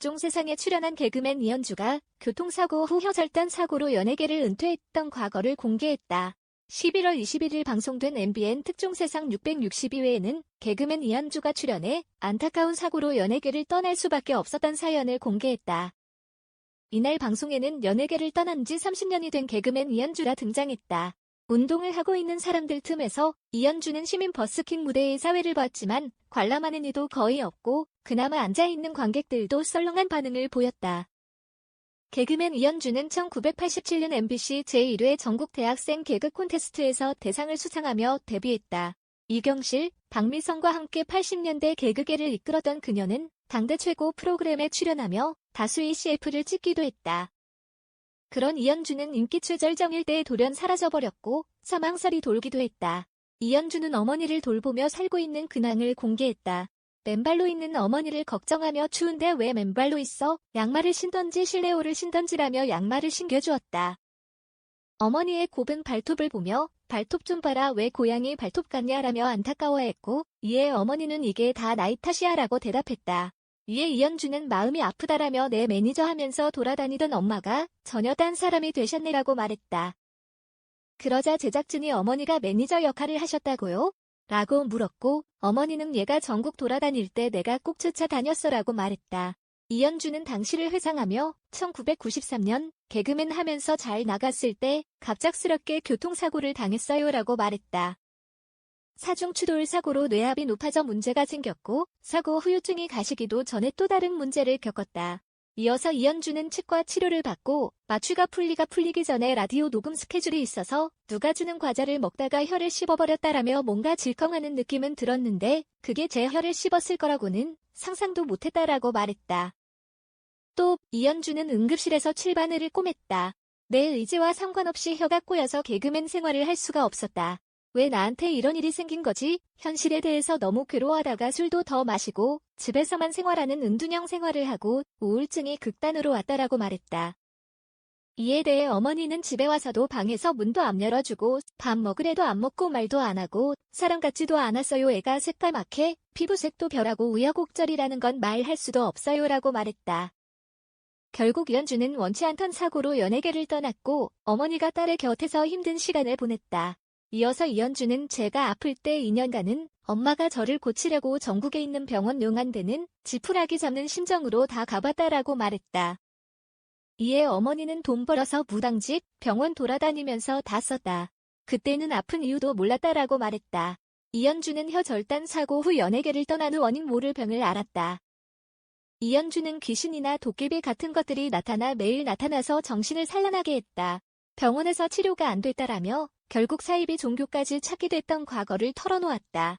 특종 세상에 출연한 개그맨 이현주가 교통사고 후 혀절단 사고로 연예계를 은퇴했던 과거를 공개했다. 11월 21일 방송된 MBN 특종 세상 662회에는 개그맨 이현주가 출연해 안타까운 사고로 연예계를 떠날 수밖에 없었던 사연을 공개했다. 이날 방송에는 연예계를 떠난 지 30년이 된 개그맨 이현주라 등장했다. 운동을 하고 있는 사람들 틈에서 이현주는 시민 버스킹 무대의 사회를 봤지만 관람하는 이도 거의 없고 그나마 앉아있는 관객들도 썰렁한 반응을 보였다. 개그맨 이현주는 1987년 MBC 제1회 전국 대학생 개그 콘테스트에서 대상을 수상하며 데뷔했다. 이경실, 박미성과 함께 80년대 개그계를 이끌었던 그녀는 당대 최고 프로그램에 출연하며 다수의 CF를 찍기도 했다. 그런 이현주는 인기 최절정일 때에 돌연 사라져버렸고 사망설이 돌기도 했다. 이현주는 어머니를 돌보며 살고 있는 근황을 공개했다. 맨발로 있는 어머니를 걱정하며 추운데 왜 맨발로 있어? 양말을 신던지 실내옷을 신던지라며 양말을 신겨주었다. 어머니의 곱은 발톱을 보며 발톱 좀 봐라 왜 고양이 발톱 같냐라며 안타까워했고 이에 어머니는 이게 다 나이 탓이야라고 대답했다. 이에 이현주는 마음이 아프다라며 내 매니저 하면서 돌아다니던 엄마가 전혀 딴 사람이 되셨네라고 말했다. 그러자 제작진이 어머니가 매니저 역할을 하셨다고요? 라고 물었고 어머니는 얘가 전국 돌아다닐 때 내가 꼭 쫓아 다녔어라고 말했다. 이현주는 당시를 회상하며 1993년 개그맨 하면서 잘 나갔을 때 갑작스럽게 교통사고를 당했어요라고 말했다. 사중 추돌 사고로 뇌압이 높아져 문제가 생겼고 사고 후유증이 가시기도 전에 또 다른 문제를 겪었다. 이어서 이현주는 치과 치료를 받고 마취가 풀리가 풀리기 전에 라디오 녹음 스케줄이 있어서 누가 주는 과자를 먹다가 혀를 씹어버렸다라며 뭔가 질컹하는 느낌은 들었는데 그게 제 혀를 씹었을 거라고는 상상도 못했다라고 말했다. 또 이현주는 응급실에서 칠바늘을 꼬맸다. 내 의지와 상관없이 혀가 꼬여서 개그맨 생활을 할 수가 없었다. 왜 나한테 이런 일이 생긴 거지? 현실에 대해서 너무 괴로워하다가 술도 더 마시고 집에서만 생활하는 은둔형 생활을 하고 우울증이 극단으로 왔다라고 말했다. 이에 대해 어머니는 집에 와서도 방에서 문도 안 열어주고 밥 먹으래도 안 먹고 말도 안 하고 사람 같지도 않았어요. 애가 새까맣게 피부색도 별하고 우여곡절이라는 건 말할 수도 없어요라고 말했다. 결국 이현주는 원치 않던 사고로 연예계를 떠났고 어머니가 딸의 곁에서 힘든 시간을 보냈다. 이어서 이현주는 제가 아플 때 2년간은 엄마가 저를 고치려고 전국에 있는 병원 용안대는 지푸라기 잡는 심정으로 다 가봤다라고 말했다. 이에 어머니는 돈 벌어서 무당집, 병원 돌아다니면서 다 썼다. 그때는 아픈 이유도 몰랐다라고 말했다. 이현주는 혀절단 사고 후 연예계를 떠난 후 원인 모를 병을 알았다. 이현주는 귀신이나 도깨비 같은 것들이 나타나 매일 나타나서 정신을 산란하게 했다. 병원에서 치료가 안 됐다라며 결국 사이비 종교까지 찾게 됐던 과거를 털어놓았다.